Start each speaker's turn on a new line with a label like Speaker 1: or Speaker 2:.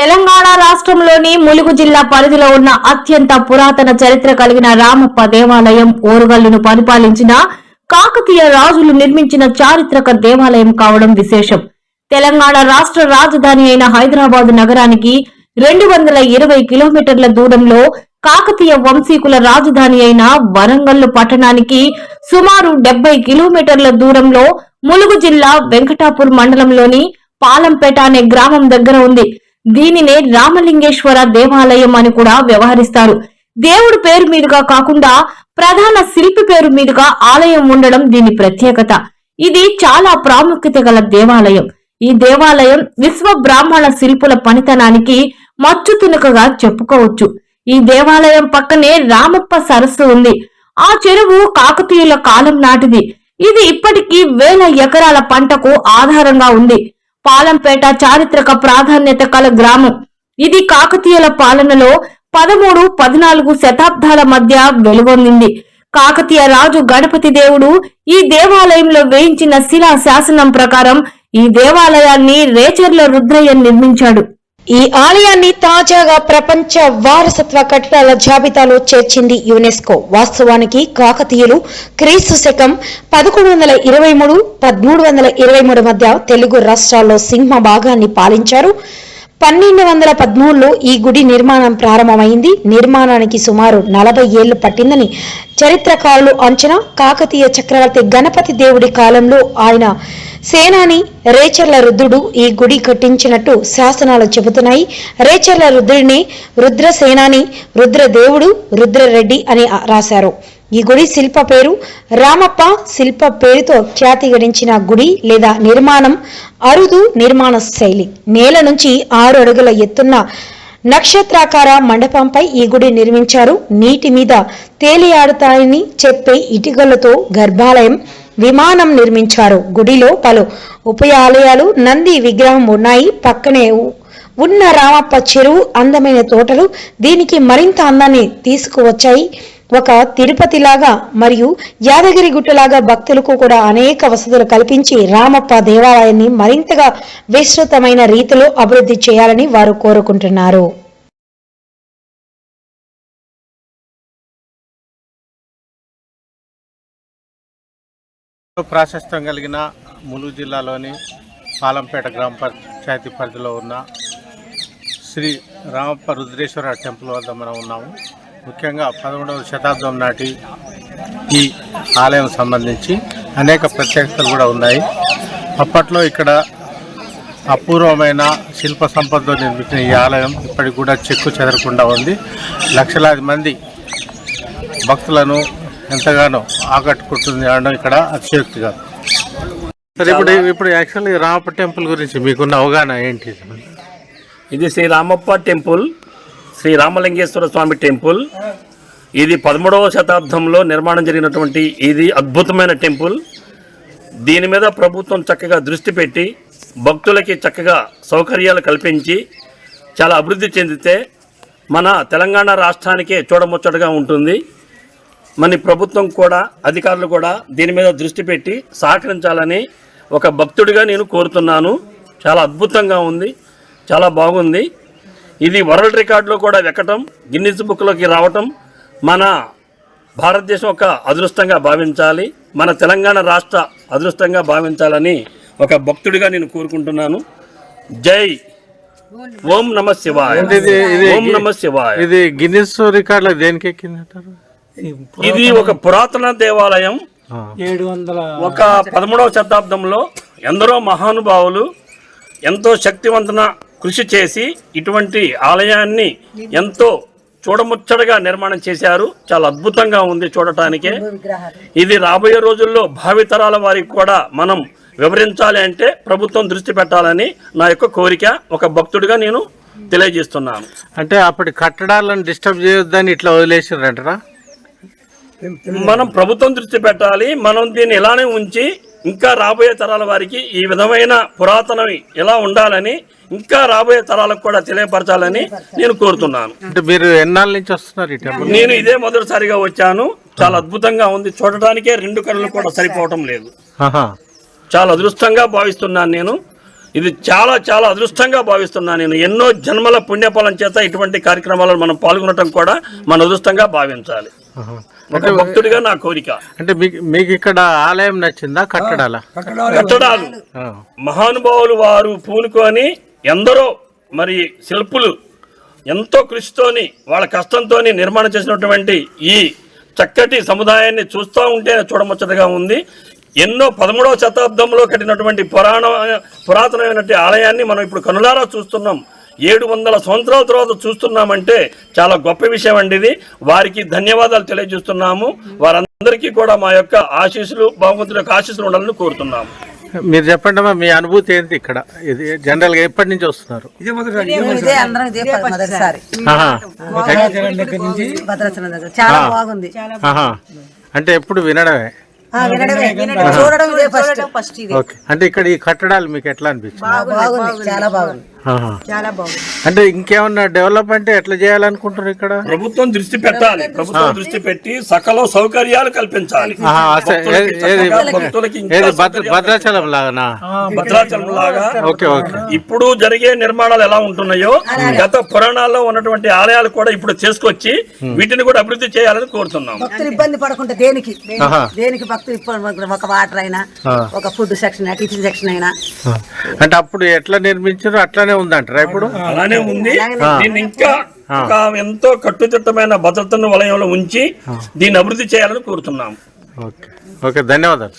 Speaker 1: తెలంగాణ రాష్ట్రంలోని ములుగు జిల్లా పరిధిలో ఉన్న అత్యంత పురాతన చరిత్ర కలిగిన రామప్ప దేవాలయం ఓరుగల్లును పరిపాలించిన కాకతీయ రాజులు నిర్మించిన చారిత్రక దేవాలయం కావడం విశేషం. తెలంగాణ రాష్ట్ర రాజధాని అయిన హైదరాబాద్ నగరానికి రెండు వందల ఇరవై కిలోమీటర్ల దూరంలో కాకతీయ వంశీకుల రాజధాని అయిన వరంగల్లు పట్టణానికి సుమారు డెబ్బై కిలోమీటర్ల దూరంలో ములుగు జిల్లా వెంకటాపూర్ మండలంలోని పాలంపేట అనే గ్రామం దగ్గర ఉంది. దీనినే రామలింగేశ్వర దేవాలయం అని కూడా వ్యవహరిస్తారు. దేవుడి పేరు మీదుగా కాకుండా ప్రధాన శిల్పి పేరు మీదుగా ఆలయం ఉండడం దీని ప్రత్యేకత. ఇది చాలా ప్రాముఖ్యత గల దేవాలయం. ఈ దేవాలయం విశ్వ బ్రాహ్మణ శిల్పుల పనితనానికి మచ్చు తునుకగా చెప్పుకోవచ్చు. ఈ దేవాలయం పక్కనే రామప్ప సరస్సు ఉంది. ఆ చెరువు కాకతీయుల కాలం నాటిది. ఇది ఇప్పటికీ వేల ఎకరాల పంటకు ఆధారంగా ఉంది. పాలంపేట చారిత్రక ప్రాధాన్యత కల గ్రామం. ఇది కాకతీయుల పాలనలో పదమూడు పద్నాలుగు శతాబ్దాల మధ్య వెలుగొందింది. కాకతీయ రాజు గణపతి దేవుడు ఈ దేవాలయంలో వేయించిన శిలా శాసనం ప్రకారం ఈ దేవాలయాన్ని రేచర్ల రుద్రయ్య నిర్మించాడు.
Speaker 2: ఈ ఆలయాన్ని తాజాగా ప్రపంచ వారసత్వ కట్టడాల జాబితాలో చేర్చింది యునెస్కో. వాస్తవానికి కాకతీయులు క్రీస్తు శకం పదకొండు వందల ఇరవై మూడు పదమూడు వందల ఇరవై మూడు మధ్య తెలుగు రాష్ట్రాల్లో సింహ భాగాన్ని పాలించారు. పన్నెండు వందల పదమూడులో ఈ గుడి నిర్మాణం ప్రారంభమైంది. నిర్మాణానికి సుమారు నలభై ఏళ్ళు పట్టిందని చరిత్రకారులు అంచనా. కాకతీయ చక్రవర్తి గణపతి దేవుడి కాలంలో ఆయన సేనాని రేచర్ల రుద్రుడు ఈ గుడి కట్టించినట్టు శాసనాలు చెబుతున్నాయి. రేచర్ల రుద్రుడిని రుద్ర సేనాని రుద్రదేవుడు రుద్రరెడ్డి అని రాశారు. ఈ గుడి శిల్ప పేరు రామప్ప శిల్ప పేరుతో ఖ్యాతి గడించిన గుడి లేదా నిర్మాణం అరుదు నిర్మాణ శైలి. నేల నుంచి ఆరు అడుగుల ఎత్తున్న నక్షత్రాకార మండపంపై ఈ గుడి నిర్మించారు. నీటి మీద తేలియాడుతాయని చెప్పే ఇటుకలతో గర్భాలయం విమానం నిర్మించారు. గుడిలో పలు ఉపయాలయాలు నంది విగ్రహం ఉన్నాయి. పక్కనే ఉన్న రామప్ప చెరువు అందమైన తోటలు దీనికి మరింత అందాన్ని తీసుకువచ్చాయి. ఒక తిరుపతిలాగా మరియు యాదగిరి గుట్టలాగా భక్తులకు కూడా అనేక వసతులు కల్పించి రామప్ప దేవాలయాన్ని మరింతగా విస్తృతమైన రీతిలో అభివృద్ధి చేయాలని వారు కోరుకుంటున్నారు.
Speaker 3: ప్రాశస్త్యం కలిగిన ములుగు జిల్లాలోని పాలంపేట గ్రామ పంచాయతీ పరిధిలో ఉన్న శ్రీ రామప్ప రుద్రేశ్వర టెంపుల్ వద్ద మనం ఉన్నాము. ముఖ్యంగా పదమూడవ శతాబ్దం నాటి ఈ ఆలయం సంబంధించి అనేక ప్రత్యేకతలు కూడా ఉన్నాయి. అప్పట్లో ఇక్కడ అపూర్వమైన శిల్ప సంపదతో నిర్మించిన ఈ ఆలయం ఇప్పటికి కూడా చెక్కు చెదరకుండా ఉంది. లక్షలాది మంది భక్తులను ఎంతగానో ఆకట్టుకుంటుంది అనడం ఇక్కడ అతిశయోక్తి కాదు. సరే ఇప్పుడు ఇప్పుడు యాక్చువల్లీ రామప్ప టెంపుల్ గురించి మీకున్న అవగాహన ఏంటి?
Speaker 4: ఇది శ్రీ రామప్ప టెంపుల్ శ్రీ రామలింగేశ్వర స్వామి టెంపుల్. ఇది పదమూడవ శతాబ్దంలో నిర్మాణం జరిగినటువంటి ఇది అద్భుతమైన టెంపుల్. దీని మీద ప్రభుత్వం చక్కగా దృష్టి పెట్టి భక్తులకి చక్కగా సౌకర్యాలు కల్పించి చాలా అభివృద్ధి చెందితే మన తెలంగాణ రాష్ట్రానికే చూడముచ్చటగా ఉంటుంది. మన ప్రభుత్వం కూడా అధికారులు కూడా దీని మీద దృష్టి పెట్టి సహకరించాలని ఒక భక్తుడిగా నేను కోరుతున్నాను. చాలా అద్భుతంగా ఉంది. చాలా బాగుంది. ఇది వరల్డ్ రికార్డులో కూడా ఎక్కటం గిన్నిస్ బుక్లోకి రావటం మన భారతదేశం ఒక అదృష్టంగా భావించాలి. మన తెలంగాణ రాష్ట్ర అదృష్టంగా భావించాలని ఒక భక్తుడిగా నేను కోరుకుంటున్నాను. జై ఓం నమ శివాయ. ఓం నమ శివాయ.
Speaker 3: ఇది గిన్నిస్ రికార్డులో దేనికి ఎక్కిందంటారు
Speaker 4: ఇది ఒక పురాతన దేవాలయం. ఒక పదమూడవ శతాబ్దంలో ఎందరో మహానుభావులు ఎంతో శక్తివంతన కృషి చేసి ఇటువంటి ఆలయాన్ని ఎంతో చూడముచ్చటగా నిర్మాణం చేశారు. చాలా అద్భుతంగా ఉంది చూడటానికే. ఇది రాబోయే రోజుల్లో భావితరాల వారికి కూడా మనం వివరించాలి అంటే ప్రభుత్వం దృష్టి పెట్టాలని నా యొక్క కోరిక. ఒక భక్తుడిగా నేను తెలియజేస్తున్నాను.
Speaker 3: అంటే అప్పటి కట్టడాలను డిస్టర్బ్ చేయొద్దని ఇట్లా వదిలేసారంటరా
Speaker 4: మనం ప్రభుత్వం దృష్టి పెట్టాలి మనం దీన్ని ఇలానే ఉంచి ఇంకా రాబోయే తరాల వారికి ఈ విధమైన పురాతనవి ఎలా ఉండాలని ఇంకా రాబోయే తరాలకు కూడా తెలియపరచాలని నేను కోరుతున్నాను.
Speaker 3: అంటే మీరు ఎన్నాళ్ళ నుంచి వస్తున్నారు
Speaker 4: నేను ఇదే మొదటిసారిగా వచ్చాను. చాలా అద్భుతంగా ఉంది. చూడటానికే రెండు కళ్ళు కూడా సరిపోవటం లేదు. చాలా అదృష్టంగా భావిస్తున్నాను నేను. ఇది చాలా చాలా అదృష్టంగా భావిస్తున్నాను నేను. ఎన్నో జన్మల పుణ్యఫలం చేత ఇటువంటి కార్యక్రమాలలో మనం పాల్గొనటం కూడా మన అదృష్టంగా భావించాలి. ఒక భక్తుడిగా నా కోరిక.
Speaker 3: అంటే మీకు మీకు ఇక్కడ ఆలయం నచ్చిందా? కట్టడాల?
Speaker 4: కట్టడాలు. మహానుభావులు వారు పూనుకొని ఎందరో మరి శిల్పులు ఎంతో కృషితోని వాళ్ళ కష్టంతోని నిర్మాణం చేసినటువంటి ఈ చక్కటి సముదాయాన్ని చూస్తూ ఉంటే చూడముచ్చటగా ఉంది. ఎన్నో పదమూడవ శతాబ్దంలో కట్టినటువంటి పురాణ పురాతనమైనటువంటి ఆలయాన్ని మనం ఇప్పుడు కనులారా చూస్తున్నాం. ఏడు వందల సంవత్సరాల తర్వాత చూస్తున్నామంటే చాలా గొప్ప విషయం అండి ఇది. వారికి ధన్యవాదాలు తెలియజేస్తున్నాము. వారందరికీ కూడా మా యొక్క ఆశీస్సులు భగవంతుడి యొక్క ఆశీస్సులు ఉండాలని కోరుతున్నాము.
Speaker 3: మీరు చెప్పండి అమ్మా మీ అనుభూతి ఏంటి ఇక్కడ? ఇది జనరల్గా ఎప్పటి నుంచి వస్తున్నారు?
Speaker 5: చాలా బాగుంది.
Speaker 3: అంటే ఎప్పుడు వినడమే?
Speaker 5: ఆ, వినడమే చూడడం ఇదే ఫస్ట్.
Speaker 3: ఓకే. అంటే ఇక్కడ ఈ కట్టడాలు మీకు ఎట్లా అనిపించింది
Speaker 5: బాగుంది చాలా బాగుంది. చాలా బాగుంది.
Speaker 3: అంటే ఇంకేమన్నా డెవలప్మెంట్ ఎట్లా చేయాలనుకుంటున్నారు ఇక్కడ?
Speaker 4: ప్రభుత్వం దృష్టి పెట్టాలి. ప్రభుత్వం దృష్టి పెట్టి సకల సౌకర్యాలు కల్పించాలి.
Speaker 3: భద్రాచలం లాగానా?
Speaker 4: భద్రాచలం లాగా
Speaker 3: ఓకే ఓకే.
Speaker 4: ఇప్పుడు జరిగే నిర్మాణాలు ఎలా ఉంటున్నాయో గత పురాణాల్లో ఉన్నటువంటి ఆలయాలు కూడా ఇప్పుడు చేసుకొచ్చి వీటిని కూడా అభివృద్ధి చేయాలని కోరుతున్నాం
Speaker 5: భక్తులు ఇబ్బంది పడకుండా దేనికి. దేనికి? భక్తులు ఒక వాటర్ అయినా. ఒక ఫుడ్ సెక్షన్ అయినా టిఫిన్ సెక్షన్ అయినా.
Speaker 3: అంటే అప్పుడు ఎట్లా నిర్మించారో అట్లానే ఉందంటారా ఇప్పుడు?
Speaker 4: అలానే ఉంది. దీన్ని ఇంకా ఎంతో కట్టుదిట్టమైన భద్రతను వలయంలో ఉంచి దీన్ని అభివృద్ధి చేయాలని కోరుతున్నాం.
Speaker 3: ఓకే. ఓకే ధన్యవాదాలు.